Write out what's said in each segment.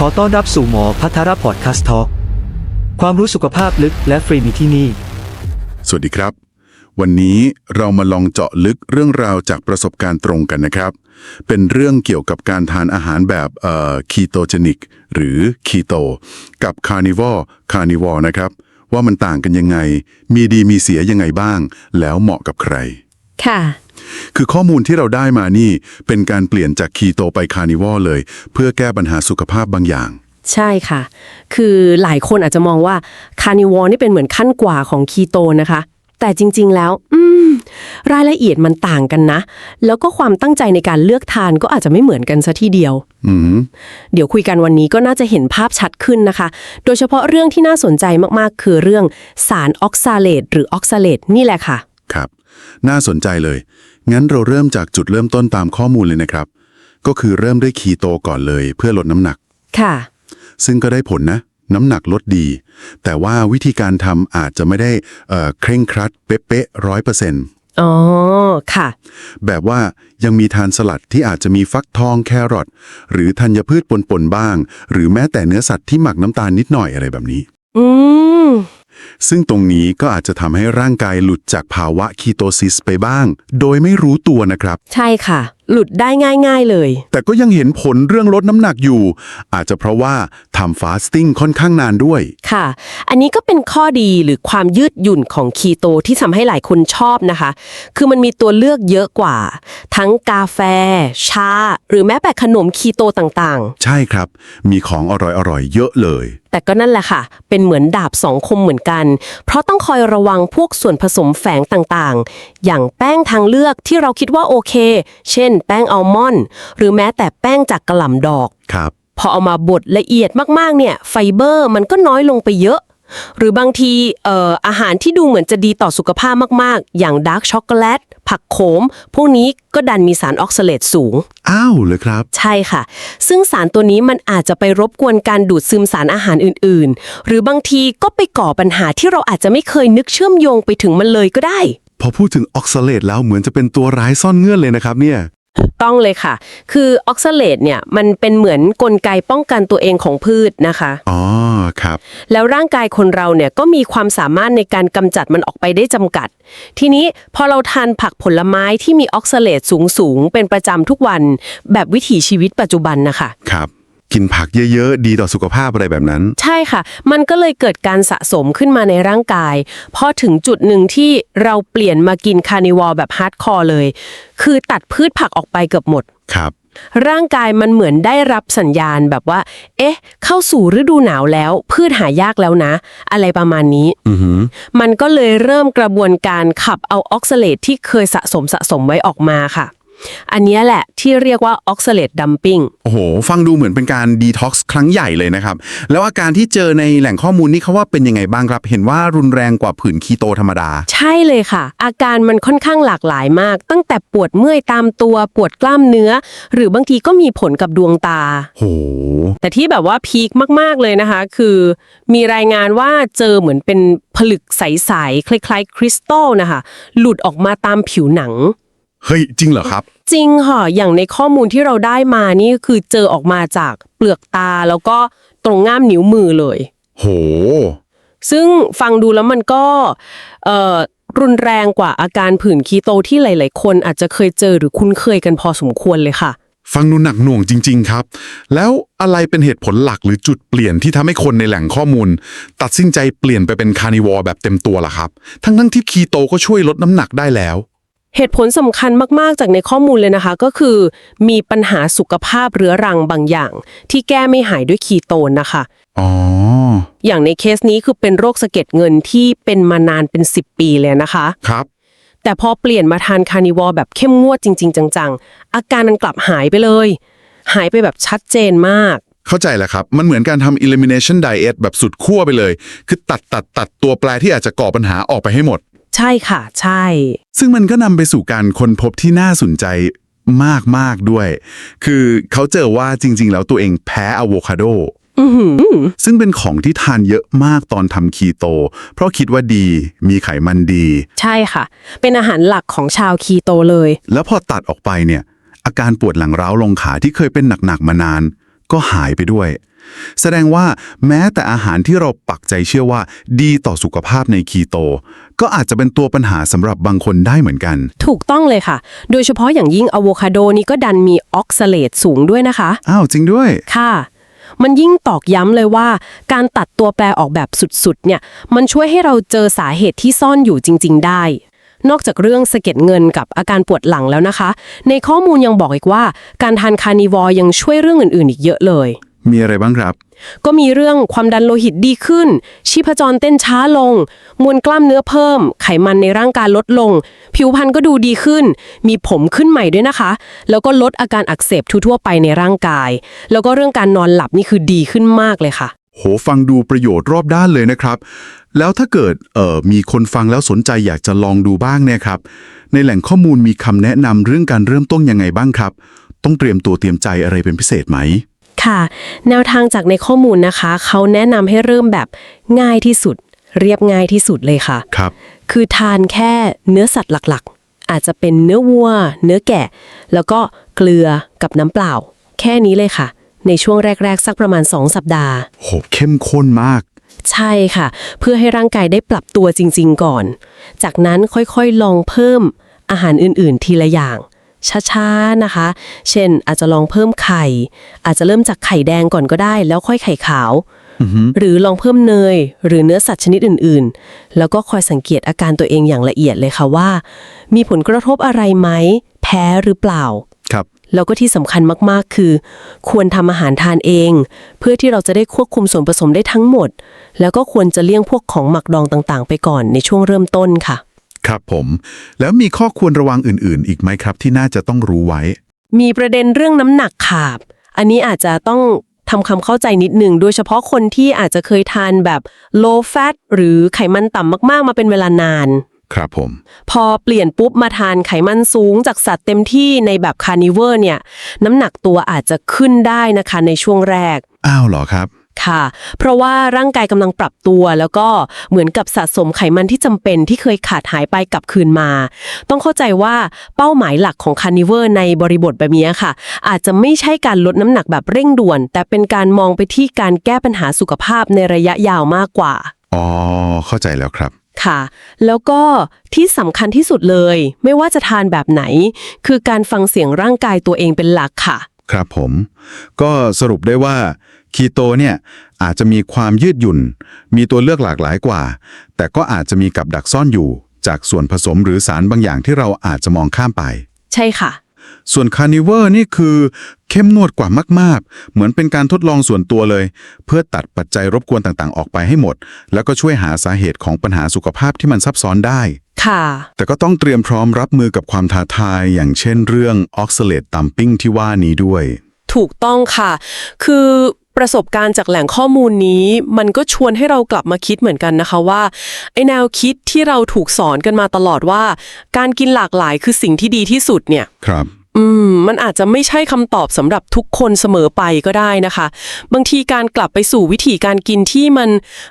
ขอต้อนรับสู่หมอพัทรพอดคาสต์ทอความรู้สุขภาพลึกและฟรีมีที่นี่ สวัสดีครับ วันนี้เรามาลองเจาะลึกเรื่องราวจากประสบการณ์ตรงกันนะครับ เป็นเรื่องเกี่ยวกับการทานอาหารแบบเอ่อคีโตเจนิกหรือคีโตกับคาร์นิวอร์คาร์นิวอร์นะครับ ว่ามันต่างกันยังไง มีดีมีเสียยังไงบ้าง แล้วเหมาะกับใคร ค่ะ คือข้อมูลที่เราได้มานี่ เป็นการเปลี่ยนจากคีโตไปคาร์นิวอร์เลย เพื่อแก้ปัญหาสุขภาพบางอย่าง ใช่ค่ะ คือหลายคนอาจจะมองว่าคาร์นิวอร์นี่เป็นเหมือนขั้นกว่าของคีโตนะคะ แต่จริง ๆ แล้ว อืม รายละเอียดมันต่างกันนะ แล้วก็ความตั้งใจในการเลือกทานก็อาจจะไม่เหมือนกันซะทีเดียว อืม เดี๋ยวคุยกันวันนี้ก็น่าจะเห็นภาพชัดขึ้นนะคะ โดยเฉพาะเรื่องที่น่าสนใจมากๆ คือเรื่องสารออกซาเลตหรือออกซาเลตนี่แหละค่ะ ครับ น่าสนใจเลย งั้นเราเริ่มจากจุดเริ่มต้นตามข้อมูลเลยนะครับ ก็คือเริ่มด้วยคีโตก่อนเลยเพื่อลดน้ำหนัก ค่ะ ซึ่งก็ได้ผลนะ น้ำหนักลดดี แต่ว่าวิธีการทำอาจจะไม่ได้เอ่อเคร่งครัด เป๊ะๆร้อยเปอร์เซ็นต์อ๋อ ค่ะ แบบว่ายังมีทานสลัดที่อาจจะมีฟักทองแครอทหรือธัญพืชปนๆบ้าง หรือแม้แต่เนื้อสัตว์ที่หมักน้ำตาลนิดหน่อยอะไรแบบนี้ อืม ซึ่งตรงนี้ก็อาจจะทำให้ร่างกายหลุดจากภาวะคีโตซิสไปบ้าง โดยไม่รู้ตัวนะครับ ใช่ค่ะ หลุดได้ง่าย ๆเลย แต่ก็ยังเห็นผลเรื่องลดน้ำหนักอยู่ อาจจะเพราะว่าทำฟาสติ้งค่อนข้างนานด้วย ค่ะ อันนี้ก็เป็นข้อดีหรือความยืดหยุ่นของคีโตที่ทำให้หลายคนชอบนะคะ คือมันมีตัวเลือกเยอะกว่า ทั้งกาแฟ ชา หรือแม้แต่ขนมคีโตต่างใช่ครับ มีของอร่อยๆ เยอะเลย ๆ แต่ก็นั่นแหละค่ะ เป็นเหมือนดาบสองคมเหมือนกัน เพราะต้องคอยระวังพวกส่วนผสมแฝงต่างๆ อย่างแป้งทางเลือกที่เราคิดว่าโอเค เช่นแป้งอัลมอนด์หรือแม้แต่แป้งจากกระหล่ำดอก ครับ พอเอามาบดละเอียดมากๆเนี่ยไฟเบอร์มันก็น้อยลงไปเยอะ หรือบางทีเอ่ออาหารที่ดูเหมือนจะดีต่อสุขภาพมากๆ อย่างดาร์กช็อกโกแลตผักโขม พวกนี้ก็ดันมีสารออกซาเลตสูง อ้าวเลยครับ ใช่ค่ะ ซึ่งสารตัวนี้มันอาจจะไปรบกวนการดูดซึมสารอาหารอื่นๆ หรือบางทีก็ไปก่อปัญหาที่เราอาจจะไม่เคยนึกเชื่อมโยงไปถึงมันเลยก็ได้ พอพูดถึงออกซาเลตแล้วเหมือนจะเป็นตัวร้ายซ่อนเงื่อนเลยนะครับเนี่ย ต้องเลยค่ะ คือออกซาเลตเนี่ยมันเป็นเหมือนกลไกป้องกันตัวเองของพืชนะคะ อ๋อ ครับ แล้วร่างกายคนเราเนี่ยก็มีความสามารถในการกำจัดมันออกไปได้จำกัด ทีนี้พอเราทานผักผลไม้ที่มีออกซาเลตสูงๆ เป็นประจำทุกวันแบบวิถีชีวิตปัจจุบันนะคะ ครับ กินผักเยอะๆ ดีต่อสุขภาพอะไรแบบนั้น ใช่ค่ะ มันก็เลยเกิดการสะสมขึ้นมาในร่างกาย พอถึงจุดหนึ่งที่เราเปลี่ยนมากินคาร์นิวอลแบบฮาร์ดคอร์เลย คือตัดพืชผักออกไปเกือบหมด ครับ ร่างกายมันเหมือนได้รับสัญญาณแบบว่า เอ๊ะ เข้าสู่ฤดูหนาวแล้ว พืชหายากแล้วนะ อะไรประมาณนี้ อือหือ มันก็เลยเริ่มกระบวนการขับเอาออกซาเลตที่เคยสะสมสะสมไว้ออกมาค่ะ อันเนี้ยแหละที่เรียกว่าออกซาเลตดัมปิ้งโอ้โห ฟังดูเหมือนเป็นการดีท็อกซ์ครั้งใหญ่เลยนะครับ แล้วอาการที่เจอในแหล่งข้อมูลนี่เขาว่าเป็นยังไงบ้างครับ เห็นว่ารุนแรงกว่าผื่นคีโตธรรมดา ใช่เลยค่ะ อาการมันค่อนข้างหลากหลายมาก ตั้งแต่ปวดเมื่อยตามตัวปวดกล้ามเนื้อ หรือบางทีก็มีผลกับดวงตา โห แต่ที่แบบว่าพีคมากๆเลยนะคะ คือมีรายงานว่าเจอเหมือนเป็นผลึกใสๆคล้ายๆ คริสตัลนะคะหลุดออกมาตามผิวหนัง เฮ้ย จริงเหรอครับ จริงค่ะ อย่างในข้อมูลที่เราได้มานี่คือเจอออกมาจากเปลือกตาแล้วก็ตรงง่ามนิ้วมือเลย โห ซึ่งฟังดูแล้วมันก็เอ่อรุนแรงกว่าอาการผื่นคีโตที่หลาย ๆ คนอาจจะเคยเจอหรือคุ้นเคยกันพอสมควรเลยค่ะ ฟังดูหนักหน่วงจริง ๆ ครับ แล้วอะไรเป็นเหตุผลหลักหรือจุดเปลี่ยนที่ทำให้คนในแหล่งข้อมูล ตัดสินใจเปลี่ยนไปเป็นคาร์นิวอร์แบบเต็มตัวล่ะครับ ทั้งๆที่คีโตก็ช่วยลดน้ำหนักได้แล้ว เหตุผลสำคัญมาก ๆ จากในข้อมูลเลยนะคะ ก็คือ มีปัญหาสุขภาพเรื้อรังบางอย่าง ที่แก้ไม่หายด้วยคีโตนนะคะ อ๋อ อย่างในเคสนี้คือเป็นโรคสะเก็ดเงินที่เป็นมานานเป็น 10 ปีเลยนะคะ ครับ แต่พอเปลี่ยนมาทานคาร์นิวอร์แบบเข้มงวดจริง ๆ จัง ๆ อาการมันกลับหายไปเลย หายไปแบบชัดเจนมาก เข้าใจแล้วครับ มันเหมือนการทำ elimination diet แบบสุดขั้วไปเลย คือตัดตัดตัดตัวแปรที่อาจจะก่อปัญหาออกไปให้หมด ใช่ค่ะ ใช่ ซึ่งมันก็นำไปสู่การค้นพบที่น่าสนใจมาก ๆ ด้วย คือเขาเจอว่าจริง ๆ แล้วตัวเองแพ้อะโวคาโด อือหือ ซึ่งเป็นของที่ทานเยอะมากตอนทำคีโต เพราะคิดว่าดีมีไขมันดี ใช่ค่ะ เป็นอาหารหลักของชาวคีโตเลย แล้วพอตัดออกไปเนี่ย อาการปวดหลังร้าวลงขาที่เคยเป็นหนัก ๆ มานาน ก็หายไปด้วย แสดงว่าแม้แต่อาหารที่เราปักใจเชื่อว่าดีต่อสุขภาพในคีโต ก็อาจจะเป็นตัวปัญหาสำหรับบางคนได้เหมือนกัน ถูกต้องเลยค่ะ โดยเฉพาะอย่างยิ่งอะโวคาโดนี่ก็ดันมีออกซาเลตสูงด้วยนะคะ อ้าวจริงด้วย ค่ะ มันยิ่งตอกย้ำเลยว่า การตัดตัวแปรออกแบบสุดๆ เนี่ย มันช่วยให้เราเจอสาเหตุที่ซ่อนอยู่จริง ๆ ได้ นอกจากเรื่องสะเก็ดเงินกับอาการปวดหลังแล้วนะคะ ในข้อมูลยังบอกอีกว่า การทานคาร์นิวอร์ยังช่วยเรื่องอื่นๆ อีกเยอะเลย มีอะไรบ้างครับ ก็มีเรื่องความดันโลหิตดีขึ้น ชีพจรเต้นช้าลง มวลกล้ามเนื้อเพิ่ม ไขมันในร่างกายลดลง ผิวพรรณก็ดูดีขึ้น มีผมขึ้นใหม่ด้วยนะคะ แล้วก็ลดอาการอักเสบทั่วๆไปในร่างกาย แล้วก็เรื่องการนอนหลับนี่คือดีขึ้นมากเลยค่ะ โหฟังดูประโยชน์รอบด้านเลยนะครับ แล้วถ้าเกิดเอ่อมีคนฟังแล้วสนใจอยากจะลองดูบ้างเนี่ยครับ ในแหล่งข้อมูลมีคำแนะนำเรื่องการเริ่มต้นยังไงบ้างครับ ต้องเตรียมตัวเตรียมใจอะไรเป็นพิเศษไหม ค่ะ แนวทางจากในข้อมูลนะคะ เขาแนะนำให้เริ่มแบบง่ายที่สุด เรียบง่ายที่สุดเลยค่ะ ครับ คือทานแค่เนื้อสัตว์หลักๆ อาจจะเป็นเนื้อวัว เนื้อแกะ แล้วก็เกลือกับน้ำเปล่า แค่นี้เลยค่ะ ในช่วงแรก ๆ สักประมาณ 2 สัปดาห์ โหเข้มข้นมาก ใช่ค่ะ เพื่อให้ร่างกายได้ปรับตัวจริง ๆ ก่อน จากนั้นค่อยๆลองเพิ่มอาหารอื่นๆ ทีละอย่าง ช้าๆนะคะ เช่นอาจจะลองเพิ่มไข่ อาจจะเริ่มจากไข่แดงก่อนก็ได้ แล้วค่อยไข่ขาว หรือลองเพิ่มเนย หรือเนื้อสัตว์ชนิดอื่นๆ แล้วก็คอยสังเกตอาการตัวเองอย่างละเอียดเลยค่ะว่า มีผลกระทบอะไรไหม แพ้หรือเปล่าครับแล้วก็ที่สำคัญมากๆ คือ ควรทำอาหารทานเอง เพื่อที่เราจะได้ควบคุมส่วนผสมได้ทั้งหมด แล้วก็ควรจะเลี่ยงพวกของหมักดองต่างๆ ไปก่อนในช่วงเริ่มต้นค่ะ ครับผม แล้วมีข้อควรระวังอื่นๆ อีกไหมครับ ที่น่าจะต้องรู้ไว้ มีประเด็นเรื่องน้ำหนักขาบ อันนี้อาจจะต้องทำความเข้าใจนิดหนึ่ง โดยเฉพาะคนที่อาจจะเคยทานแบบ low fat หรือไขมันต่ำมากๆ มาเป็นเวลานาน ครับผม พอเปลี่ยนปุ๊บมาทานไขมันสูงจากสัตว์เต็มที่ในแบบคาร์นิเวอร์เนี่ย น้ำหนักตัวอาจจะขึ้นได้นะคะในช่วงแรก อ้าวเหรอครับ ค่ะ เพราะว่าร่างกายกำลังปรับตัว แล้วก็เหมือนกับสะสมไขมันที่จำเป็นที่เคยขาดหายไปกลับคืนมา ต้องเข้าใจว่าเป้าหมายหลักของคาร์นิเวอร์ในบริบทแบบนี้ค่ะ อาจจะไม่ใช่การลดน้ำหนักแบบเร่งด่วน แต่เป็นการมองไปที่การแก้ปัญหาสุขภาพในระยะยาวมากกว่า อ๋อ เข้าใจแล้วครับ ค่ะ แล้วก็ที่สำคัญที่สุดเลย ไม่ว่าจะทานแบบไหน คือการฟังเสียงร่างกายตัวเองเป็นหลักค่ะ ครับผม ก็สรุปได้ว่า คีโตเนี่ยอาจจะมีความยืดหยุ่น มีตัวเลือกหลากหลายกว่า แต่ก็อาจจะมีกับดักซ่อนอยู่ จากส่วนผสมหรือสารบางอย่างที่เราอาจจะมองข้ามไป ใช่ค่ะ ส่วนคาร์นิเวอร์นี่คือเข้มงวดกว่ามากๆ เหมือนเป็นการทดลองส่วนตัวเลย เพื่อตัดปัจจัยรบกวนต่างๆ ออกไปให้หมด แล้วก็ช่วยหาสาเหตุของปัญหาสุขภาพที่มันซับซ้อนได้ค่ะ แต่ก็ต้องเตรียมพร้อมรับมือกับความท้าทาย อย่างเช่นเรื่องออกซาเลตตัมปิ้งที่ว่านี้ด้วย ถูกต้องค่ะ คือ ประสบการณ์จากแหล่งข้อมูลนี้ มันก็ชวนให้เรากลับมาคิดเหมือนกันนะคะว่าไอแนวคิดที่เราถูกสอนกันมาตลอดว่า การกินหลากหลายคือสิ่งที่ดีที่สุดเนี่ยครับอืมมันอาจจะไม่ใช่คำตอบสำหรับทุกคนเสมอไปก็ได้นะคะ บางทีการกลับไปสู่วิธีการกินที่มัน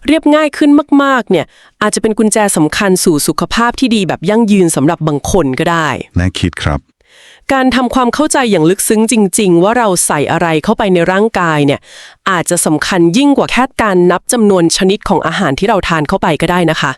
เรียบง่ายขึ้นมาก ๆ เนี่ย อาจจะเป็นกุญแจสำคัญสู่สุขภาพที่ดีแบบยั่งยืนสำหรับบางคนก็ได้ น่าคิดครับ การทำความเข้าใจอย่างลึกซึ้งจริง ๆ ว่าเราใส่อะไรเข้าไปในร่างกายเนี่ยอาจจะสำคัญยิ่งกว่าแค่การนับจำนวนชนิดของอาหารที่เราทานเข้าไปก็ได้นะคะ